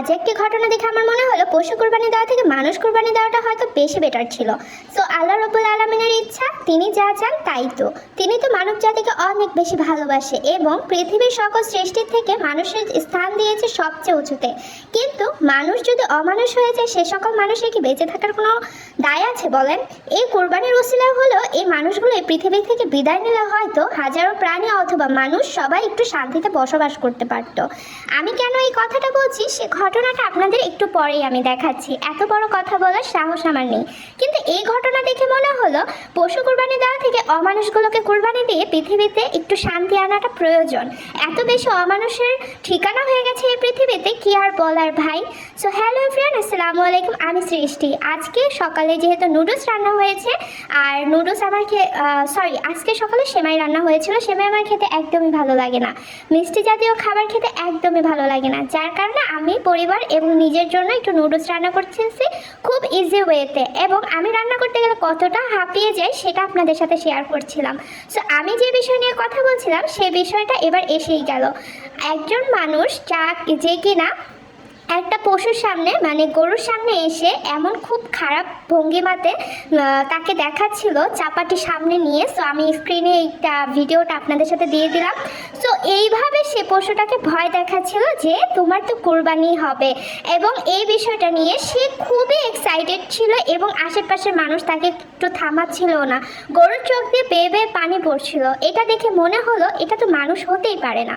আজ একটি ঘটনা দেখে আমার মনে হলো পশু কোরবানি দেওয়া থেকে মানুষ কোরবানি দেওয়াটা হয়তো বেশি বেটার ছিল। সো আল্লাহ রবুল আলমিনের ইচ্ছা, তিনি যা চান তাই তো। তিনি তো মানব জাতিকে অনেক বেশি ভালোবাসে এবং পৃথিবীর সকল সৃষ্টির থেকে মানুষের স্থান দিয়েছে সবচেয়ে উঁচুতে। কিন্তু মানুষ যদি অমানুষ হয়ে যায়, সে সকল মানুষের কি বেঁচে থাকার কোনো দায় আছে বলেন? এই কোরবানির ওসিলা হলো এই মানুষগুলো এই পৃথিবী থেকে বিদায় নিলে হয়তো হাজারো প্রাণী অথবা মানুষ সবাই একটু শান্তিতে বসবাস করতে পারত। আমি কেন এই কথাটা বলছি? সে ঘটনাটা আপনাদের একটু পরেই আমি দেখাচ্ছি। এত বড় কথা বলার সাহস আমার নেই। কিন্তু এই ঘটনা দেখে মনে হলো, পশু কোরবানি দেওয়া থেকে অমানুষগুলোকে কোরবানি দিয়ে পৃথিবীতে একটু শান্তি আনাটা প্রয়োজন। এত বেশি অমানুষের ঠিকানা হয়ে গেছে এই পৃথিবীতে, কি আর বলার ভাই? সো হ্যালো ফ্রেন্ড আসসালামু আলাইকুম, আমি সৃষ্টি। আজকে সকালে যেহেতু নুডলস রান্না হয়েছে, আর নুডলস আমার খেয়ে সরি আজকে সকালে সেমাই রান্না হয়েছিল, সেমাই আমার খেতে একদমই ভালো লাগে না। মিষ্টি জাতীয় খাবার খেতে একদমই ভালো লাগে না। যার কারণে আমি পরিবার এবং নিজের জন্য একটু নুডলস রান্না করতেছি খুব ইজি ওয়েতে এবং আমি রান্না করতে গেলে কতটা হাঁপিয়ে যাই সেটা আপনাদের সাথে শেয়ার করছিলাম। সো আমি যে বিষয় নিয়ে কথা বলছিলাম সেই বিষয়টা এবার এসেই গেল। একজন মানুষ যা যে কিনা একটা পশুর সামনে মানে গরুর সামনে এসে এমন খুব খারাপ ভঙ্গিমাতে তাকে দেখাচ্ছিল, চাপাটি সামনে নিয়ে। সো আমি স্ক্রিনে এইটা ভিডিওটা আপনাদের সাথে দিয়ে দিলাম। সো এইভাবে সে পশুটাকে ভয় দেখাচ্ছিল যে, তোমার তো কোরবানি হবে। এবং এই বিষয়টা নিয়ে সে খুবই এক্সাইটেড ছিল এবং আশেপাশের মানুষ তাকে একটু থামাচ্ছিল না। গরুর চোখ দিয়ে বেয়ে বেয়ে পানি পড়ছিল। এটা দেখে মনে হলো, এটা তো মানুষ হতেই পারে না,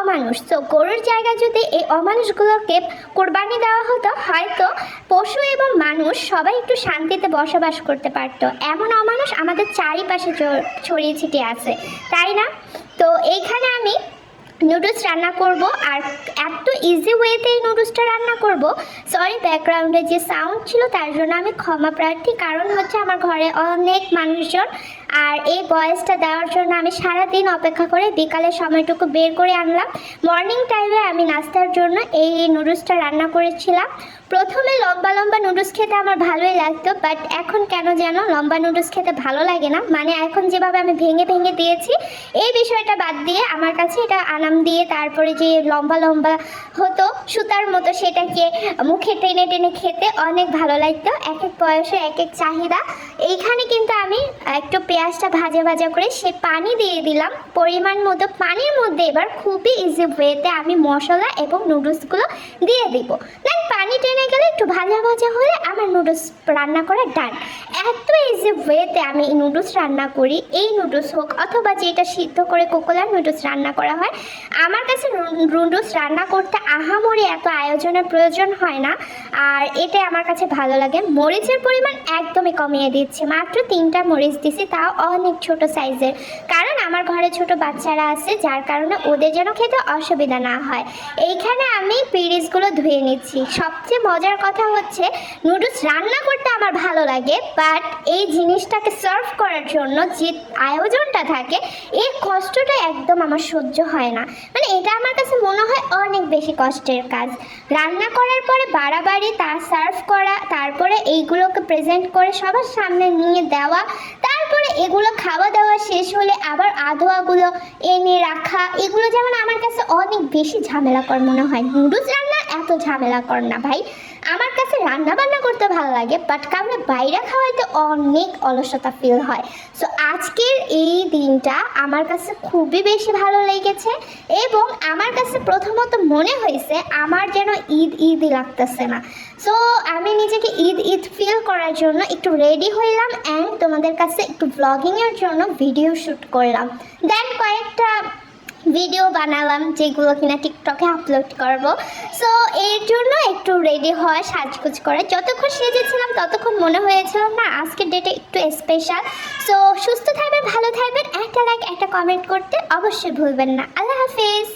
অমানুষ। তো গরুর জায়গায় যদি এই অমানুষগুলোকে কোরবানি দেওয়া হতো, হয়তো পশু এবং মানুষ সবাই একটু শান্তিতে বসবাস করতে পারত। এমন অমানুষ আমাদের চারিপাশে ছড়িয়ে ছিটিয়ে আছে, তাই না? তো এইখানে আমি নুডলস রান্না করব আর এত ইজি ওয়েতে এই নুডলসটা রান্না করব। সরি ব্যাকগ্রাউন্ডে যে সাউন্ড ছিল তার জন্য আমি ক্ষমা প্রার্থী। কারণ হচ্ছে আমার ঘরে অনেক মানুষজন আর এই বয়েসটা দেওয়ার জন্য আমি সারাদিন অপেক্ষা করে বিকালে সময়টুকু বের করে আনলাম। মর্নিং টাইমে আমি নাস্তার জন্য এই নুডলসটা রান্না করেছিলাম। প্রথমে লম্বা লম্বা নুডলস খেতে আমার ভালোই লাগতো বাট এখন কেন যেন লম্বা নুডলস খেতে ভালো লাগে না। মানে এখন যেভাবে আমি ভেঙে ভেঙে দিয়েছি, এই বিষয়টা বাদ দিয়ে আমার কাছে এটা আনাম দিয়ে তারপরে যে লম্বা লম্বা হতো সুতার মতো সেটাকে মুখে টেনে টেনে খেতে অনেক ভালো লাগতো। এক এক বয়সে এক এক চাহিদা। এইখানে কিন্তু আমি একটু পেঁয়াজটা ভাজা ভাজা করে সে পানি দিয়ে দিলাম। পরিমাণ মতো পানির মধ্যে এবার খুবই ইজি ওয়েতে আমি মশলা এবং নুডলসগুলো দিয়ে দিব। দেন পানি টেনে গেলে একটু ভাজা ভাজা হলে আমার নুডলস রান্না করা ডান এত ইজি ওয়েতে আমি নুডলস রান্না করি। এই নুডলস হোক অথবা যেটা সিদ্ধ করে কোকোলার নুডলস রান্না করা হয়, আমার কাছে নুডলস রান্না করতে আহামরি এত আয়োজনের প্রয়োজন হয় না। আর এটা আমার কাছে ভালো লাগে। মরিচের পরিমাণ একদমই কমিয়ে দিচ্ছে। মাত্র তিনটা মরিচ দিছি, তাও অনেক ছোট সাইজের কারণ আমার ঘরে ছোট বাচ্চারা আছে, যার কারণে ওদের যেন খেতে অসুবিধা না হয়। এইখানে আমি পিরিচগুলো ধুয়ে নিচ্ছি। সবচেয়ে মজার কথা হচ্ছে, নুডলস রান্না করতে আমার ভালো লাগে বাট এই জিনিসটাকে সার্ভ করার জন্য যে আয়োজনটা থাকে, এই কষ্টটা একদম আমার সহ্য হয় না। মানে এটা আমার কাছে মনে হয় অনেক বেশি কষ্টের কাজ। রান্না করার পরে বাড়াবাড়ি তা সার্ভ করা, তারপরে এইগুলোকে প্রেজেন্ট করে সবার সামনে নিয়ে দেওয়া, তারপরে এগুলো খাওয়া দাওয়া শেষ হলে আবার আধোয়াগুলো এনে রাখা, এগুলো যেমন আমার কাছে অনেক বেশি ঝামেলাকর মনে হয়। নুডলস রান্না এত ঝামেলাকর না ভাই। আমার কাছে রান্না বান্না করতে ভালো লাগে বাট কাউকে বাইরে খাওয়াইতে অনেক অলসতা ফিল হয়। সো আজকের এই দিনটা আমার কাছে খুবই বেশি ভালো লেগেছে এবং আমার কাছে প্রথমত মনে হয়েছে আমার যেন ঈদ ঈদই লাগতেছে না। সো আমি নিজেকে ঈদ ঈদ ফিল করার জন্য একটু রেডি হইলাম অ্যান্ড তোমাদের কাছে একটু ব্লগিংয়ের জন্য ভিডিও শ্যুট করলাম। দেন কয়েকটা ভিডিও বানালাম, যেগুলো কিনা টিকটকে আপলোড করব। সো এর জন্য একটু রেডি হয় সাজগুজ করে। যতক্ষণ সেজেছিলাম, ততক্ষণ মনে হয়েছিল না, আজকের ডেটে একটু স্পেশাল সো সুস্থ থাকবেন, ভালো থাকবেন। একটা লাইক একটা কমেন্ট করতে অবশ্যই ভুলবেন না। আল্লাহ হাফিজ।